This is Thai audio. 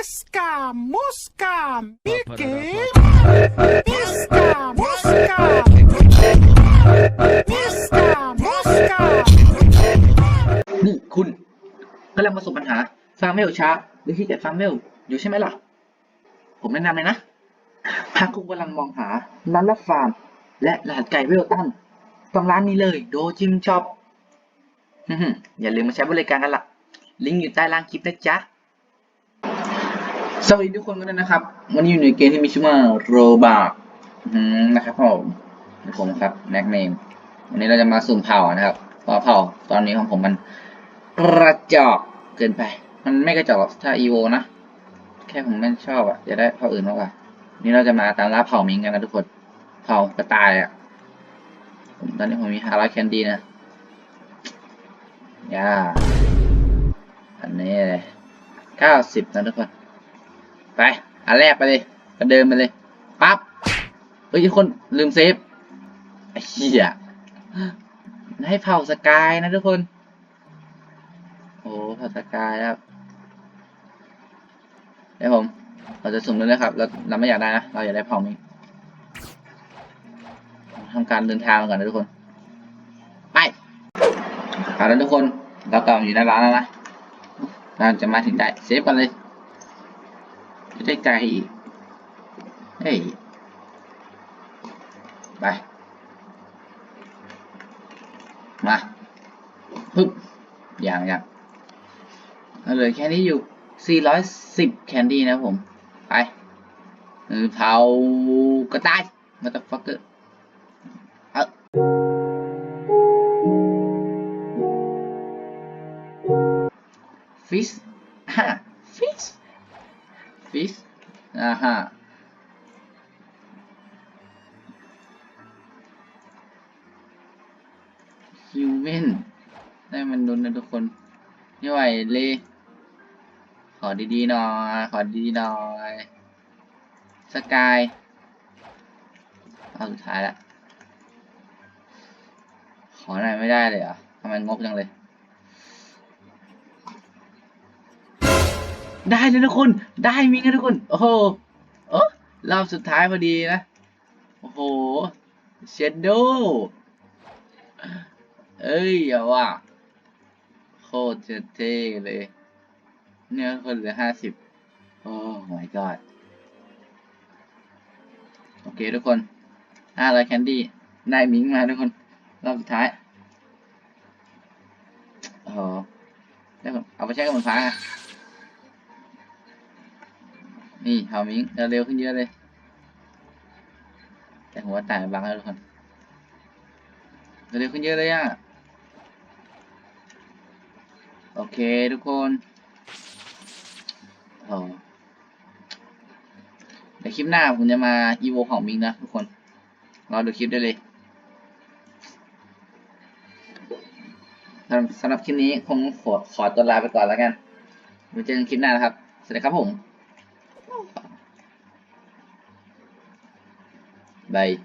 Miska, muska, Mickey. Miska, muska. Miska, muska. นี่คุณกำลังประสบปัญหาฟังไม่ช้าหรือที่เกียจฟังไม่อยู่ใช่ไหมล่ะ ผมแนะนำเลยนะหากคุณกำลังมองหาร้านรับฟาร์ม และรหัสไก่เวลตันต้องร้านนี้เลยโดจิมช็อปอย่าลืมมาใช้บริการกันล่ะ ลิงก์อยู่ใต้ล่างคลิปนะจ๊ะ สวัสดีทุกคนกันด้วยนะครับ วันนี้อยู่ในเกมที่มีชื่อว่าโรบานะครับผมนี่ผมครับแน็กเนมวันนี้เราจะมาสุ่มเผ่านะครับเพราะเผ่าตอนนี้ของผมมันกระจอกเกินไป มันไม่กระจอกหรอกถ้าอีโวนะแค่ผมไม่ชอบอะจะได้เผ่าอื่นมากกว่าวันนี้เราจะมาตามล่าเผ่ามิงกันนะทุกคนเผ่ากระต่ายอะผมตอนนี้ผมมีฮาร์ดแคนดี้นะย่าอันนี้เลยเก้าสิบนะทุกคน ไปอันแรกไปเลยก็เดินไปเลยปั๊บเฮ้ยคนลืมเซฟเหี้ยให้เผาสกายนะทุกคน โอ้เผาสกายครับเดี๋ยวผม เราจะสุ่มเลยนะครับ เราเราไม่อยากได้นะ เราอยากได้เผามิทำการเดินทางก่อนนะทุกคน ไปเอาแล้วทุกคน เรากลับมาอยู่ในร้านแล้วนะ เราจะมาถึงได้ เซฟกันเลย ไม่ได้ไกลอีก เฮ้ย ไป มาปึ๊บอย่างอย่างเหลยแค่นี้อยู่ 410 แคนดี้นะผม ไปเผากระต่ายมาต h ฟักเกอร์เออฟิชฮ่าฟิช ฟิชอ่าฮะฮิวแมนได้มันโดนนะทุกคนไม่ไหวเลยขอดีๆหน่อย ขอดีๆหน่อยสกายเอาสุดท้ายละ ขอหน่อยไม่ได้เลยเหรอะทำไมงกจังเลย ได้เลยทุกคน ได้มิงนะทุกคน โอ้โหเออรอบสุดท้ายพอดีนะ โอ้โห เชดโดเอ้ยอย่าว่า โคตรจะเท่เลย เนี่ยคนเหลือห้าสิบ โอ้ my god โอเคทุกคนห้าร้อยแคนดี้ ได้มิงมาทุกคน รอบสุดท้าย โอ้โห เอาไปใช้กับบนฟ้าอะ นี่เฮามิงเร็วขึ้นเยอะเลย แต่หัวตายบางแล้วทุกคนเร็วขึ้นเยอะเลยอะ โอเคทุกคนโอ้เดี๋ยวคลิปหน้าผมจะมาอีโวของมิงนะทุกคน รอดูคลิปได้เลยสำหรับสำหรับคลิปนี้คงขอขอตัวลาไปก่อนแล้วกันไว้เจอกันคลิปหน้านะครับ สวัสดีครับผม Bye.